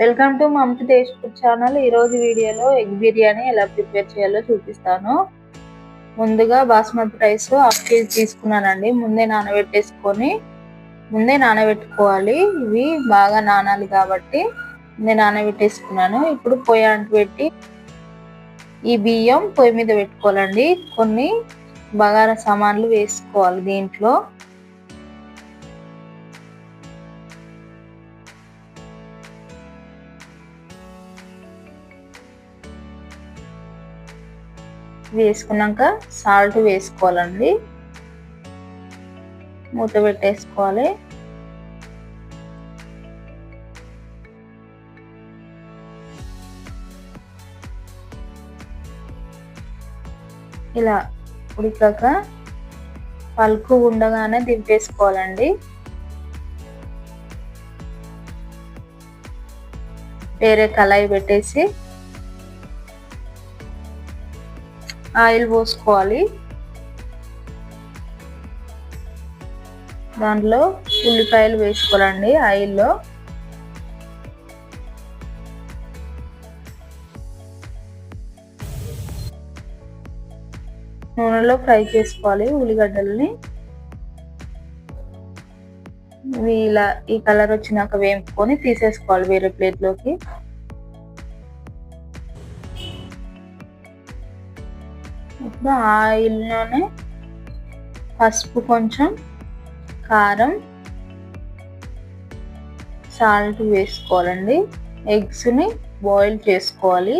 Welcome to Mamata taste food channel. ఈరోజు వీడియోలో egg biryani ఎలా ప్రిపేర్ చేయాలో చూపిస్తాను. ముందుగా బాస్మతి రైస్ హాఫ్ కేజీ తీసుకున్నానండి. ముందే నానబెట్టేసుకొని ముందే నానబెట్టుకోవాలి. ఇవి బాగా నానాలి కాబట్టి ముందే నానబెట్టేసుకున్నాను. ఇప్పుడు పొయ్యి అంటు పెట్టి ఈ బియ్యం పొయ్యి మీద పెట్టుకోవాలండి. కొన్ని బగారా సామాన్లు వేసుకోవాలి దీంట్లో. వేసుకున్నాక సాల్ట్ వేసుకోవాలండి. మూత పెట్టేసుకోవాలి. ఇలా ఉడికాక పలుకు ఉండగానే దింపేసుకోవాలండి. వేరే కళాయి పెట్టేసి ఆయిల్ పోసుకోవాలి. దాంట్లో ఉల్లిపాయలు వేసుకోవాలండి ఆయిల్లో. నూనెలో ఫ్రై చేసుకోవాలి ఉల్లిగడ్డలని. ఇవి ఇలా ఈ కలర్ వచ్చినాక వేపుకొని తీసేసుకోవాలి వేరే ప్లేట్లోకి. ఇప్పుడు ఆయిల్లోనే పసుపు కొంచెం కారం సాల్ట్ వేసుకోవాలండి. ఎగ్స్ని బాయిల్ చేసుకోవాలి.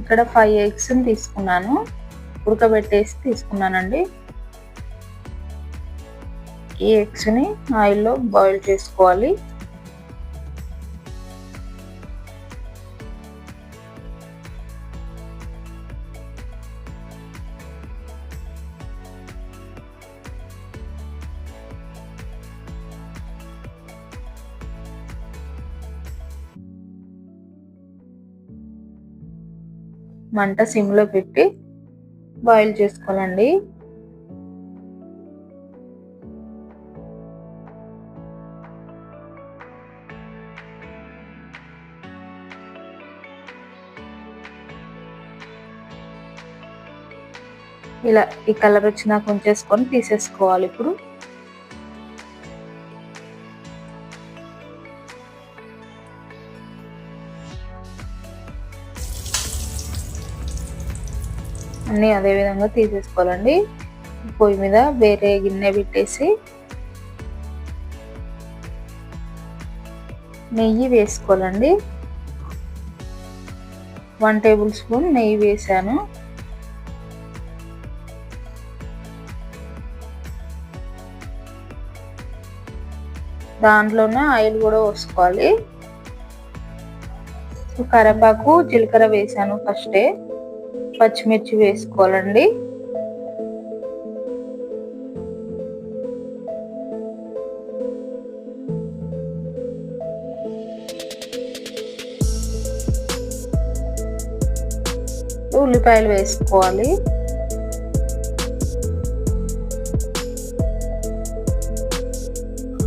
ఇక్కడ ఫైవ్ ఎగ్స్ని తీసుకున్నాను. ఉడకబెట్టేసి తీసుకున్నానండి. ఈ ఎగ్స్ని ఆయిల్లో బాయిల్ చేసుకోవాలి. మంట సిమ్లో పెట్టి బాయిల్ చేసుకోవాలండి. ఇలా ఈ కలర్ వచ్చినాక ఉంచేసుకొని తీసేసుకోవాలి ఇప్పుడు. అన్నీ అదే విధంగా తీసేసుకోవాలండి. పొయ్యి మీద వేరే గిన్నె పెట్టేసి నెయ్యి వేసుకోవాలండి. వన్ టేబుల్ స్పూన్ నెయ్యి వేసాను. దాంట్లోనే ఆయిల్ కూడా పోసుకోవాలి. కరేపాకు జీలకర్ర వేసాను ఫస్టే. పచ్చిమిర్చి వేసుకోవాలండి. ఉల్లిపాయలు వేసుకోవాలి.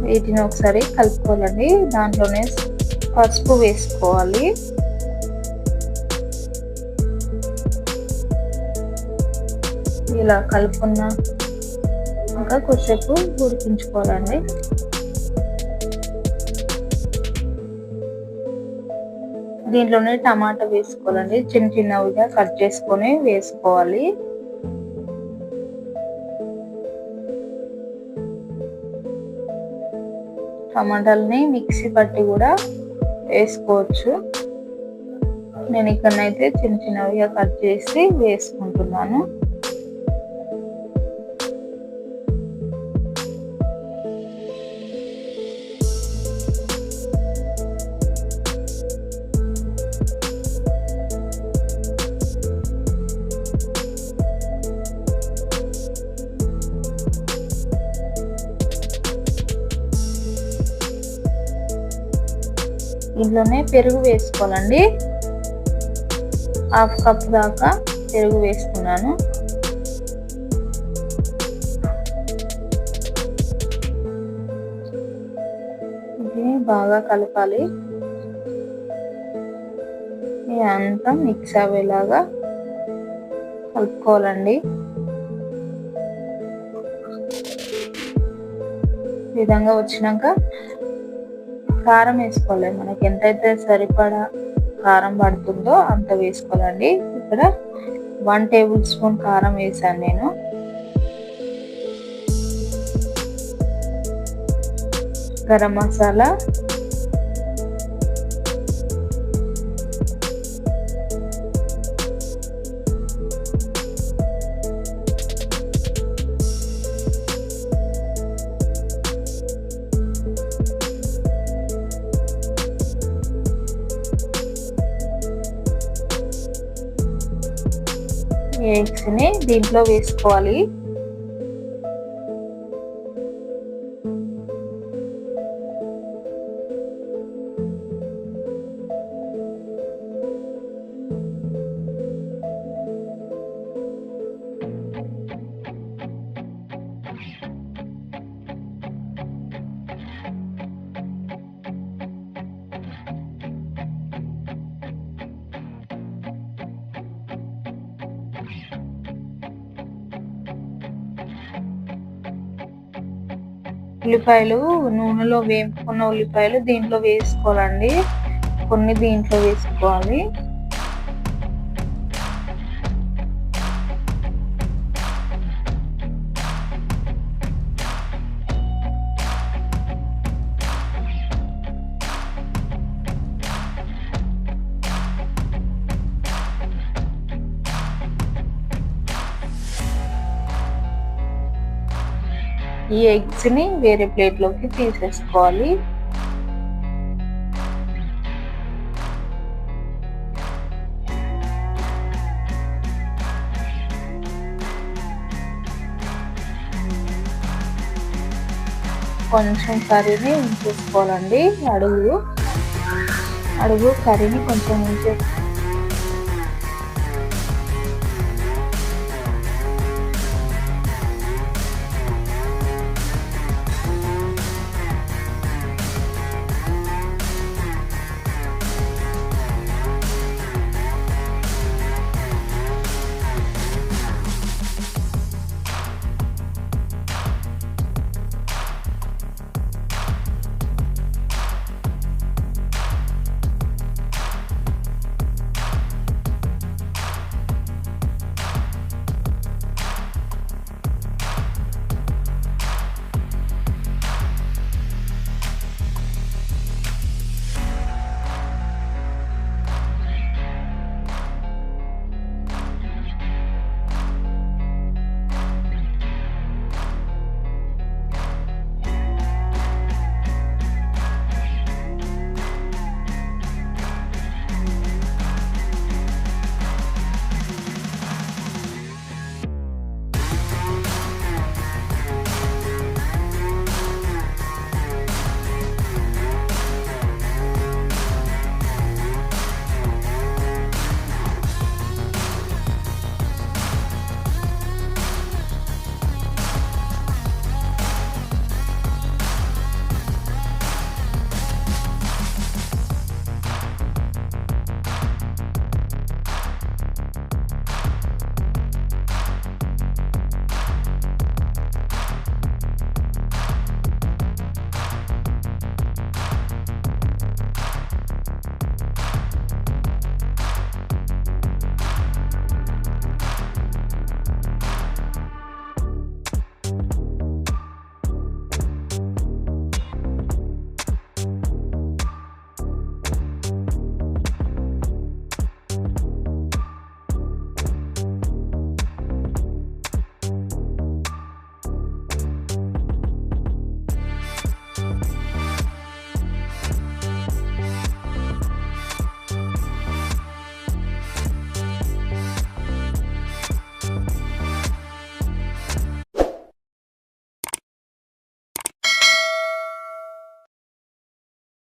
వీటిని ఒకసారి కలుపుకోవాలండి. దాంట్లోనే పసుపు వేసుకోవాలి. ఇలా కలుపుకున్న ఇంకా కొద్దిసేపు ఉడికించుకోవాలండి. దీంట్లోనే టమాటా వేసుకోవాలండి. చిన్న చిన్నవిగా కట్ చేసుకొని వేసుకోవాలి. టమాటాలని మిక్సీ పట్టి కూడా వేసుకోవచ్చు. నేను ఇక్కడనైతే చిన్న చిన్నవిగా కట్ చేసి వేసుకుంటున్నాను. ఇంట్లోనే పెరుగు వేసుకోవాలండి. హాఫ్ కప్ దాకా పెరుగు వేసుకున్నాను. బాగా కలపాలి. అంతా మిక్స్ అయ్యేలాగా కలుపుకోవాలండి. ఈ విధంగా వచ్చినాక కారం వేసుకోవాలి. మనకి ఎంతైతే సరిపడా కారం పడుతుందో అంత వేసుకోవాలండి. ఇక్కడ వన్ టేబుల్ స్పూన్ కారం వేసాను నేను. గరం మసాలా ఎగ్స్ని దీంట్లో వేసుకోవాలి. ఉల్లిపాయలు నూనెలో వేపుకున్న ఉల్లిపాయలు దీంట్లో వేసుకోవాలండి. కొన్ని దీంట్లో వేసుకోవాలి. ఈ ఎగ్స్ని వేరే ప్లేట్లోకి తీసేసుకోవాలి. కొంచెం కర్రీని ఉంచేసుకోవాలండి అడుగు. అడుగు కర్రీని కొంచెం ఉంచేసుకోవాలి